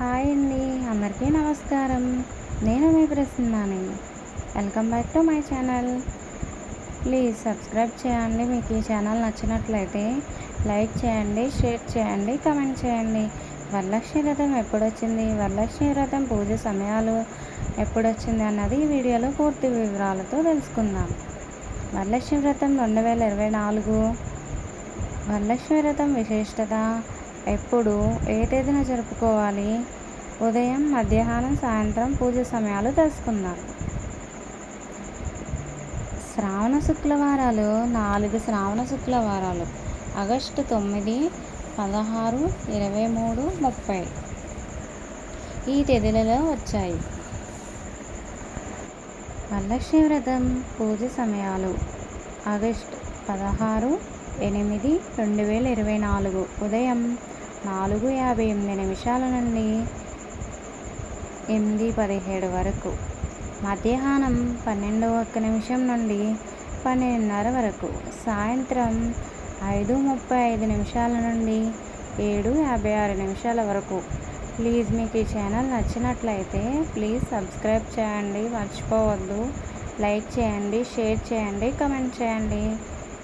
Hi అండి. అందరికీ నమస్కారం. నేను మీ ప్రసన్నాని. Welcome back to my channel. Please subscribe చేయండి. మీకు ఈ ఛానల్ నచ్చినట్లయితే లైక్ చేయండి షేర్ చేయండి కమెంట్ చేయండి. వరలక్ష్మి వ్రతం ఎప్పుడొచ్చింది? వరలక్ష్మీ వ్రతం పూజ సమయాలు ఎప్పుడొచ్చింది అన్నది ఈ వీడియోలో పూర్తి వివరాలతో తెలుసుకుందాం. వరలక్ష్మీ వ్రతం రెండు వేల ఇరవై నాలుగు. వరలక్ష్మీ వ్రతం విశిష్టత ఎప్పుడు? ఏ తేదీన జరుపుకోవాలి? ఉదయం మధ్యాహ్నం సాయంత్రం పూజ సమయాలు తెలుసుకుందాం. శ్రావణ శుక్రవారాలు నాలుగు శ్రావణ శుక్రవారాలు ఆగస్టు తొమ్మిది పదహారు ఇరవై మూడు ముప్పై. ఈ తేదీలలో వచ్చాయి. వరలక్ష్మి వ్రతం పూజ సమయాలు. ఆగస్ట్ పదహారు ఎనిమిది రెండు వేల ఇరవై నాలుగు ఉదయం నాలుగు యాభై ఎనిమిది నిమిషాల నుండి ఎనిమిది పదిహేడు వరకు. మధ్యాహ్నం పన్నెండు ఒక్క నిమిషం నుండి పన్నెండున్నర వరకు. సాయంత్రం ఐదు ముప్పై ఐదు నిమిషాల నుండి ఏడు యాభై ఆరు నిమిషాల వరకు. ప్లీజ్ మీకు ఈ ఛానల్ నచ్చినట్లయితే ప్లీజ్ సబ్స్క్రైబ్ చేయండి మర్చిపోవద్దు. లైక్ చేయండి షేర్ చేయండి కమెంట్ చేయండి.